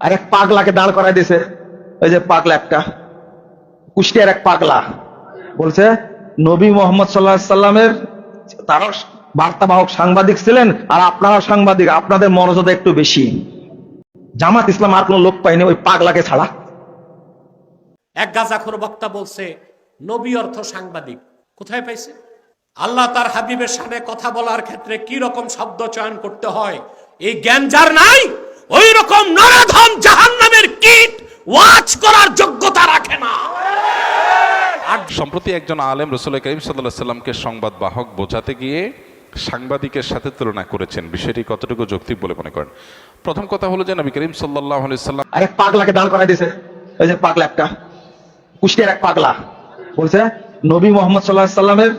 আর এক পাগলাকে দাঁড় করাই দিয়েছে। ওই যে পাগলা একটা। কুষ্টিয়ার এক পাগলা। বলছে, নবী মোহাম্মদ সাল্লাহ সাল্লামের তারা বার্তাবাহক সাংবাদিক ছিলেন, আর আপনারা সাংবাদিক, আপনাদের মর্যাদা একটু বেশি। জামাত ইসলাম আর কোনো লোক পাইনি ওই পাগলাকে ছাড়া। এক গাজাখোর বক্তা বলছে, নবী অর্থ সাংবাদিক। কোথায় পাইছে? আল্লাহ তার হাবিবের সামনে কথা বলার ক্ষেত্রে কি রকম শব্দ চয়ন করতে হয়? এই জ্ঞান যার নাই ওই রকম নরাধম জাহান্নামের কীট ওয়াচ করার যোগ্যতা রাখে না। আর সম্প্রতি একজন আলেম রসুল করিম সাল্লাহ সাল্লামকে সংবাদ বাহক বোঝাতে গিয়ে সাংবাদিকের সাথে তুলনা করেছেন। বিষয়টি কতটুকু যৌক্তিক বলে মনে করেন? প্রথম কথা হলো যে নবী করিম সাল্লাহ সাল্লাম আর এক পাগলাকে দাঁড় করাই দিয়েছে ওই যে পাগলা একটা। কুষ্টিয়ার এক পাগলা। বলছে নবী মোহাম্মদ সাল্লাহ সাল্লামের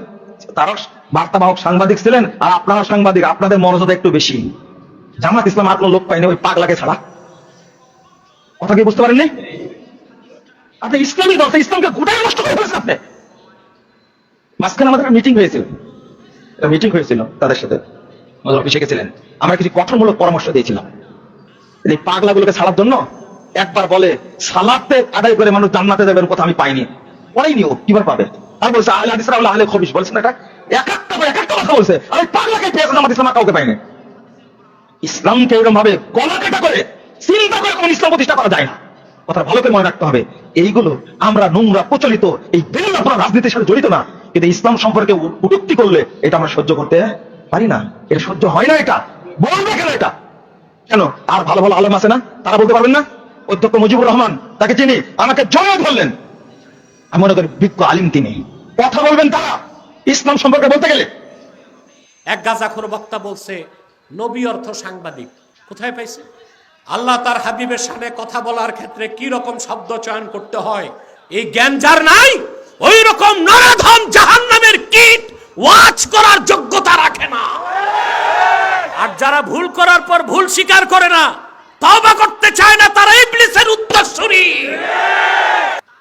তারা বার্তাবাহক সাংবাদিক ছিলেন আর আপনারা সাংবাদিক আপনাদের মর্যাদা একটু বেশি। জামাত ইসলাম আর কোনো লোক পাইনি ওই পাগলাকে ছাড়া। কথা কি বুঝতে পারেননি? আপনি ইসলামী দল ইসলামকে গোটাই নষ্ট করে ফেলেছেন আপনি। মাঝখানে আমাদের মিটিং হয়েছিল। মিটিং হয়েছিল তাদের সাথে। অফিসে গেছিলেন। আমরা কিছু গঠনমূলক পরামর্শ দিয়েছিলাম। এই পাগলাগুলোকে ছাড়ার জন্য একবার বলে সালাতে আদায় করে মানুষ জান্নাতে যাবেন কথা আমি পাইনি। পড়াইনি ও, কিবার পাবে? আর বলছে, আহলে হাদিসরা আহলে খবিস বলছেন এটা। এক একটা এক একটা কথা বলছে। আমি পাগলাকে পেয়েছেন আমার ইসলাম কাউকে পাইনি। ইসলামকে এরকম ভাবে গলা কাটা করে, চিন্তা করে কোন ইসলাম প্রতিষ্ঠা করা যায় না। কথা ভালো করে মনে রাখতে হবে, এইগুলো আমরা নোংরা, প্রচলিত, এই বিভিন্ন রাজনীতির সাথে জড়িত না। কিন্তু ইসলাম সম্পর্কে উ- করলে এটা আমরা সহ্য করতে পারি না। এটা সহ্য হয় না এটা। বলবে কেন এটা? কেন? আর ভালো ভালো আলেম আছে না? তারা বলতে পারবেন না? অধ্যক্ষ মুজিবুর রহমান তাকে চিনি আমাকে জয় ধরলেন, আমি মনে করি বিজ্ঞ আলিম তিনি। কথা বলবেন তারা, ইসলাম সম্পর্কে বলতে গেলে। এক গাজাখোর বক্তা বলছে নবী অর্থ সাংবাদিক। কোথায় পাইছে? আল্লাহ তার হাবিবের সামনে কথা বলার ক্ষেত্রে কি রকম শব্দ চয়ন করতে হয়, এই জ্ঞান যার নাই ওই রকম নরাধম জাহান্নামের কীট ওয়াচ করার যোগ্যতা রাখে না। আর যারা ভুল করার পর ভুল স্বীকার করে না, তওবা করতে চায় না, তারা ইবলিসের উত্তরসূরি।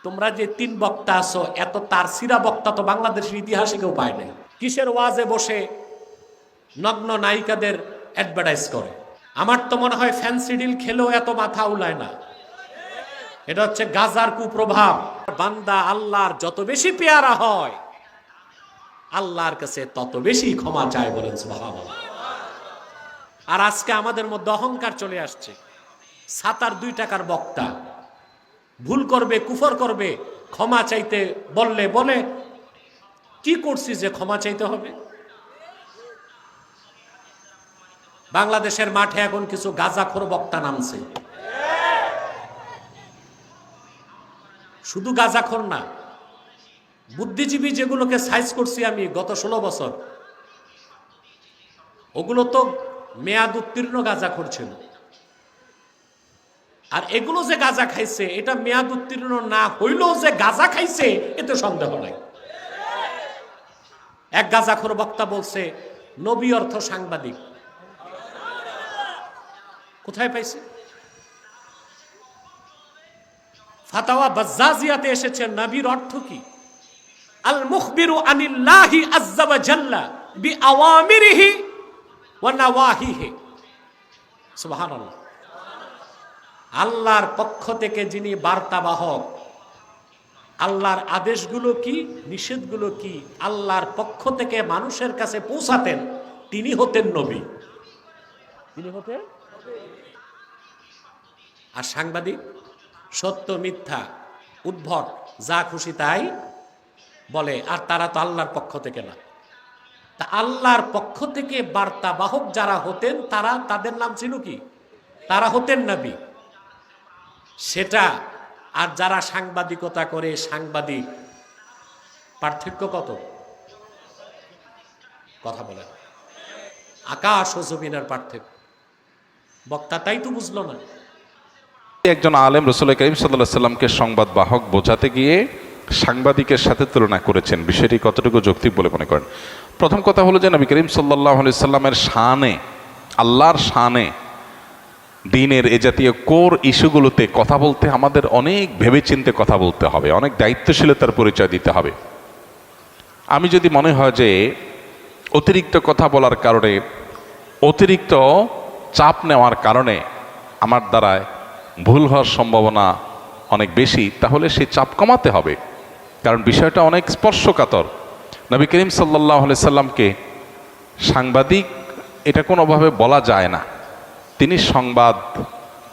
তোমরা যে তিন বক্তা আছো, এত তার সিরা বক্তা তো বাংলাদেশের ইতিহাসে কেউ পায় নাই। কিসের ওয়াজে বসে নগ্ন নায়িকাদের অ্যাডভার্টাইজ করে। আমার তো মনে হয় ফ্যান্সি ডিল খেলেও এত মাথা উলায় না। এটা হচ্ছে গাজার কুপ্রভাব। বান্দা আল্লাহর যত বেশি পেয়ারা হয়, আল্লাহর কাছে তত বেশি ক্ষমা চায় বলেন আর আজকে আমাদের মধ্যে অহংকার চলে আসছে। সাতার দুই টাকার বক্তা। ভুল করবে, কুফর করবে, ক্ষমা চাইতে বললে বলে, কি করছি যে ক্ষমা চাইতে হবে? বাংলাদেশের মাঠে এখন কিছু গাজাখোর বক্তা নামছে। শুধু গাজাখোর না, বুদ্ধিজীবী যেগুলোকে সাইজ করছি আমি গত ষোলো বছর, ওগুলো তো মেয়াদ উত্তীর্ণ গাজাখোর ছিল। আর এগুলো যে গাজা খাইছে, এটা মেয়াদ উত্তীর্ণ না হইলেও যে গাজা খাইছে, এতে সন্দেহ নাই। এক গাজাখোর বক্তা বলছে, নবী অর্থ সাংবাদিক। কোথায় পাইছে? ফাতাওয়া বাজ্জাজিয়াতে এসেছে, নবীর অর্থ কি? আল মুখবিরু আনিল্লাহি আজ্জা ওয়া জাল্লা বি আওয়ামিরিহি ওয়া নাওয়াহিহি। সুবহানাল্লাহ। আল্লাহর পক্ষ থেকে যিনি বার্তাবাহক, আল্লাহর আদেশগুলো কি, নিষেধগুলো কি, আল্লাহর পক্ষ থেকে মানুষের কাছে পৌঁছাতেন, তিনি হতেন নবী। তিনি হতেন? আর সাংবাদিক, সত্য, মিথ্যা, উদ্ভট, যা খুশি তাই বলে, আর তারা তো আল্লাহর পক্ষ থেকে না। তা আল্লাহর পক্ষ থেকে বার্তাবাহক যারা হতেন, তারা তাদের নাম ছিল কি? তারা হতেন নবী। সেটা আর যারা সাংবাদিকতা করে, সাংবাদিক, পার্থক্য কত? কথা বলেন। আকাশ ও জমিনের পার্থক্য। বক্তা তাই তো বুঝলো না। একজন আলেম রসুল করিম সাল্লাহ সাল্লামকে সংবাদ বাহক বোঝাতে গিয়ে সাংবাদিকের সাথে তুলনা করেছেন। বিষয়টি কতটুকু যৌক্তিক বলে মনে করেন? প্রথম কথা হলো যে নবী করিম সাল্লাহ সাল্লামের শানে, আল্লাহর শানে দিনের এ জাতীয় কোর ইস্যুগুলোতে কথা বলতে আমাদের অনেক ভেবেচিন্তে কথা বলতে হবে, অনেক দায়িত্বশীলতার পরিচয় দিতে হবে। আমি যদি মনে হয় যে অতিরিক্ত কথা বলার কারণে, অতিরিক্ত চাপ নেওয়ার কারণে আমার দ্বারায় ভুল হওয়ার সম্ভাবনা অনেক বেশি, তাহলে সেই চাপ কমাতে হবে। কারণ বিষয়টা অনেক স্পর্শকাতর। নবী করিম সাল্লাহ সাল্লামকে সাংবাদিক এটা কোনোভাবে বলা যায় না। তিনি সংবাদ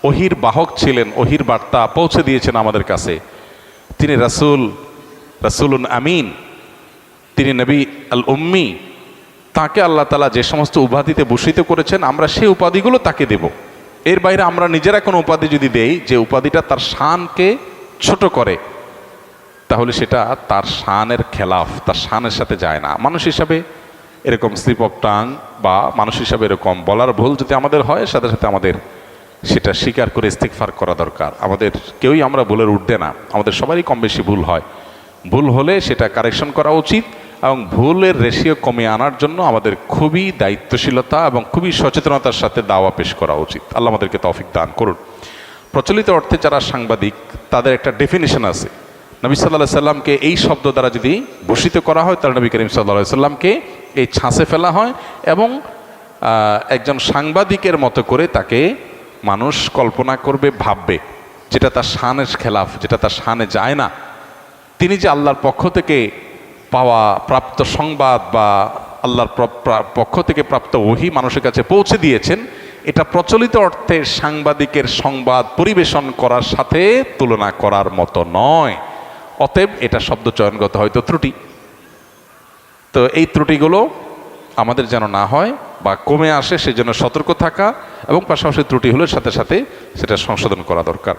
ওহির বাহক ছিলেন, অহির বার্তা পৌঁছে দিয়েছেন আমাদের কাছে। তিনি রাসূল, রাসূলুন আমিন, তিনি নবী আল উম্মি, তাকে আল্লাহ তালা যে সমস্ত উপাধিতে ভূষিত করেছেন, আমরা সেই উপাধিগুলো তাকে দেব। এর বাইরে আমরা নিজেরা কোনো উপাধি যদি দেই, যে উপাধিটা তার শানকে ছোট করে, তাহলে সেটা তার শানের খেলাফ, তার শানের সাথে যায় না। মানুষ হিসাবে এরকম স্লিপ অফ টাং বা মানুষ হিসাবে এরকম বলার ভুল যদি আমাদের হয়, সাথে সাথে আমাদের সেটা স্বীকার করে ইস্তিকফার করা দরকার। আমাদের কেউই আমরা ভুলের উঠবে না। আমাদের সবারই কম বেশি ভুল হয়। ভুল হলে সেটা কারেকশন করা উচিত। এবং ভুলের রেশিও কমিয়ে আনার জন্য আমাদের খুবই দায়িত্বশীলতা এবং খুবই সচেতনতার সাথে দাওয়া পেশ করা উচিত। আল্লাহ আমাদেরকে তৌফিক দান করুন। প্রচলিত অর্থে যারা সাংবাদিক, তাদের একটা ডেফিনেশন আছে। নবী সাল্লাহ সাল্লামকে এই শব্দ দ্বারা যদি ভূষিত করা হয়, তাহলে নবী করিম সাল্লাহ সাল্লামকে এই ছাঁচে ফেলা হয় এবং একজন সাংবাদিকের মতো করে তাকে মানুষ কল্পনা করবে, ভাববে, যেটা তার শানের খেলাফ, যেটা তার শানে যায় না। তিনি যে আল্লাহর পক্ষ থেকে পাওয়া প্রাপ্ত সংবাদ বা আল্লাহর পক্ষ থেকে প্রাপ্ত ওহি মানুষের কাছে পৌঁছে দিয়েছেন, এটা প্রচলিত অর্থে সাংবাদিকের সংবাদ পরিবেশন করার সাথে তুলনা করার মতো নয়। অতএব এটা শব্দ চয়নগত হয়তো ত্রুটি। তো এই ত্রুটিগুলো আমাদের যেন না হয় বা কমে আসে, সেজন্য সতর্ক থাকা এবং পাশাপাশি ত্রুটি হলে সাথে সাথে সেটা সংশোধন করা দরকার।